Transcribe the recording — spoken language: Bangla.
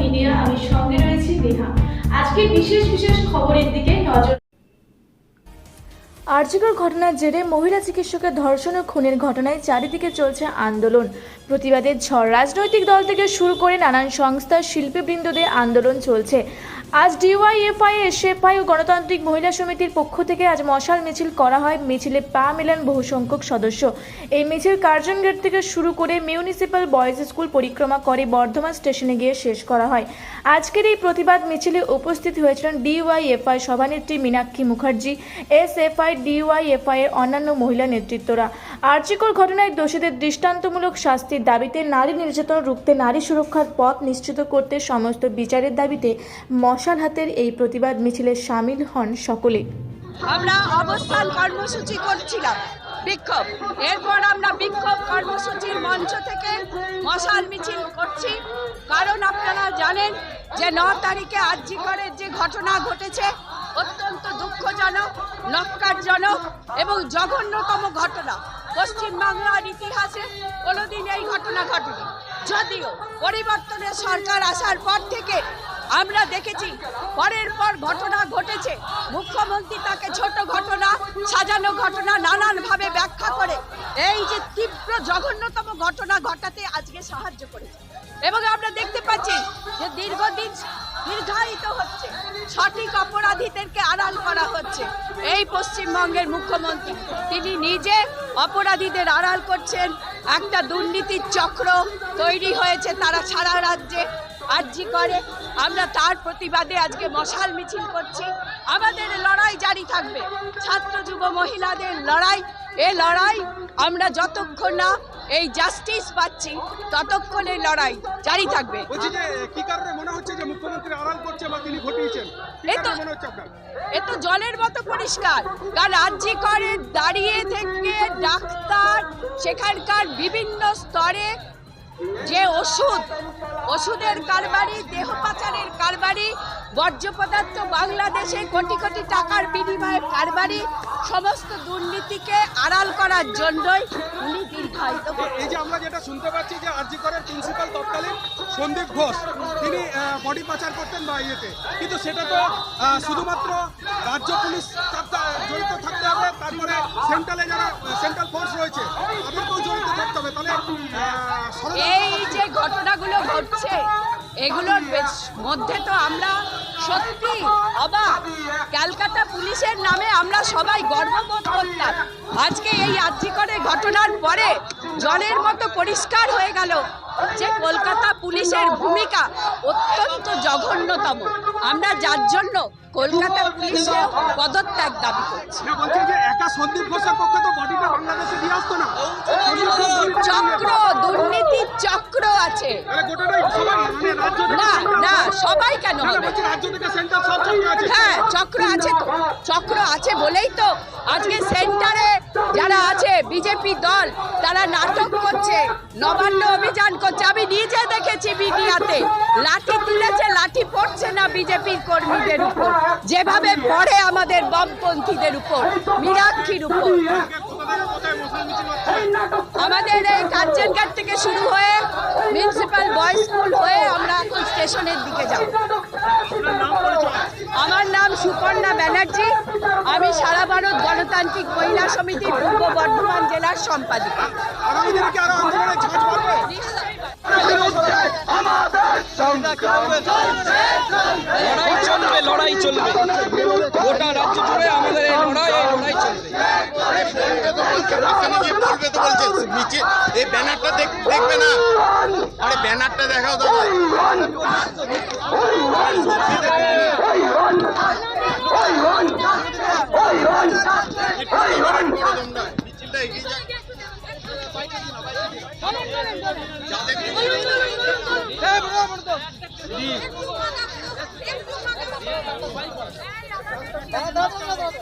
মিডিয়া, আমি সঙ্গে রয়েছি নেহা। আজকে বিশেষ বিশেষ খবরের দিকে নজর। ঘটনার জেরে মহিলা চিকিৎসকের ধর্ষণ ও খুনের ঘটনায় চারিদিকে চলছে আন্দোলন। প্রতিবাদের ঝড় রাজনৈতিক দল থেকে শুরু করে নানান সংস্থা শিল্পীবৃন্দদের আন্দোলন চলছে। আজ ডিওয়াইএফআই, এসএফআই ও গণতান্ত্রিক মহিলা সমিতির পক্ষ থেকে আজ মশাল মিছিল করা হয়। মিছিলে পা মেলান বহু সংখ্যক সদস্য। এই মিছিল কার্জন গেট থেকে শুরু করে মিউনিসিপ্যাল বয়েজ স্কুল পরিক্রমা করে বর্ধমান স্টেশনে গিয়ে শেষ করা হয়। আজকের এই প্রতিবাদ মিছিলে উপস্থিত হয়েছিলেন ডিওয়াইএফআই সভানেত্রী মীনাক্ষী মুখার্জি, এসএফআই, ডিওয়াইএফআই এর অন্যান্য মহিলা নেতৃত্বরা। আর্যিকর ঘটনায় দোষীদের দৃষ্টান্তমূলক শাস্তির দাবিতে নারী নির্যাতন রুখতে নারী সুরক্ষার পথ নিশ্চিত করতে সমস্ত বিচারের দাবিতে মশাল হাতের এই প্রতিবাদ মিছিলে সামিল হন সকলে। আমরা অবস্থান কর্মসূচি করছিলাম, বিক্ষোভ। এরপর আমরা বিক্ষোভ কর্মসূচির মঞ্চ থেকে মশাল মিছিল করছি। কারণ আপনারা জানেন যে ন তারিখে আর্যিকরের যে ঘটনা ঘটেছে অত্যন্ত দুঃখজনক নক্কারজনক এবং জঘন্যতম ঘটনা। পশ্চিমবাংলার ইতিহাসে কোনোদিন এই ঘটনা ঘটেনি। যদিও পরিবর্তনের সরকার আসার পর থেকে আমরা দেখেছি, পরের পর ঘটনা ঘটেছে। মুখ্যমন্ত্রী তাকে ছোট ঘটনা, সাজানো ঘটনা নানানভাবে ব্যাখ্যা করে এই যে তীব্র জঘন্যতম ঘটনা ঘটাতে আজকে সাহায্য করেছে। এবং আমরা দেখতে পাচ্ছি যে দীর্ঘদিন দীর্ঘায়িত হচ্ছে সঠিক অপরাধীদেরকে আড়াল করা হচ্ছে। এই পশ্চিমবঙ্গের মুখ্যমন্ত্রী, তিনি নিজে অপরাধীদের আড়াল করছেন। একটা দুর্নীতির চক্র তৈরি হয়েছে, তারা সারা রাজ্যে আর্জি করে। আমরা তার প্রতিবাদে আজকে মশাল মিছিল করছি। আমাদের লড়াই জারি থাকবে। ছাত্র, যুব, মহিলাদের লড়াই। এ লড়াই আমরা যতক্ষণ না এই জাস্টিস পাচ্ছি ততক্ষণে লড়াই জারি থাকবে। কি কারণে মনে হচ্ছে যে মুখ্যমন্ত্রী আড়াল করছে বা তিনি ঘটিয়েছেন? তো- মনে হচ্ছে আপনার? এ তো জলের মতো পরিষ্কার কারণ রাজ্যে করে দাঁড়িয়ে থেকে ডাক্তার সেখানকার বিভিন্ন স্তরে যে ওষুধ, ওষুধের কারবারি, দেহ পাচারের কারবারি, বর্জ্য পদার্থ বাংলাদেশে কোটি কোটি টাকার বিনিময়ে কারবারি, সমস্ত দুর্নীতিকে আড়াল করার জন্যই উনি দীর্ঘায়িত এই যে আমরা যেটা শুনতে পাচ্ছি যে আর্জি করার প্রিন্সিপাল তৎকালীন সন্দীপ ঘোষ। তিনি বডি পাচার করতেন বা ইয়েতে। কিন্তু সেটা তো শুধুমাত্র রাজ্য পুলিশ জড়িত থাকতে হবে তারপরে সেন্ট্রালে যারা সেন্ট্রাল ফোর্স রয়েছে তাদেরকেও জড়িত থাকতে হবে। তাহলে এই যে ঘটনাগুলো ঘটছে এগুলোর মধ্যে তো আমরা সত্যি অবাক। ক্যালকাটা পুলিশের নামে আমরা সবাই গর্ববোধ করতাম। আজকে এই আর্থিকরের ঘটনার পরে জলের মতো পরিষ্কার হয়ে গেল। যে কলকাতা পুলিশের ভূমিকা অত্যন্ত জঘন্যতম। আমরা যার জন্য কলকাতা পুলিশের পদত্যাগ দাবি করছি। চক্র দুর্নীতির চক্র আছে। মানে না না সবাই কেন হবে? হ্যাঁ চক্র আছে চক্র আছে বলেই তো আজকে সেন্টারে যারা আছে, বিজেপি দল, তারা নাটক করছে, নবান্ন অভিযান করছে। আমি নিজে দেখেছি মিডিয়াতে, লাঠি তুলেছে, লাঠি পড়ছে না বিজেপির কর্মীদের উপর। যেভাবে পড়ে আমাদের বামপন্থীদের উপর, মীনাক্ষীর উপর। আমাদের এই কাঞ্চনঘাট থেকে শুরু হয়ে মিউনিসিপ্যাল বয়েজ স্কুল হয়ে আমরা এখন স্টেশনের দিকে যাব। আমার নাম সুকন্যা ব্যানার্জি। আমি সারা ভারত গণতান্ত্রিক মহিলা সমিতির পূর্ব বর্ধমান জেলার সম্পাদিকা। লড়াই চলবে। গোটা রাজ্য জুড়ে আমাদের এই লড়াই এই লড়াই চলবে বলবে তো বলছে নিচে এই ব্যানারটা দেখ- দেখবে না আরে ব্যানারটা দেখাও দাদা যাক। যাদের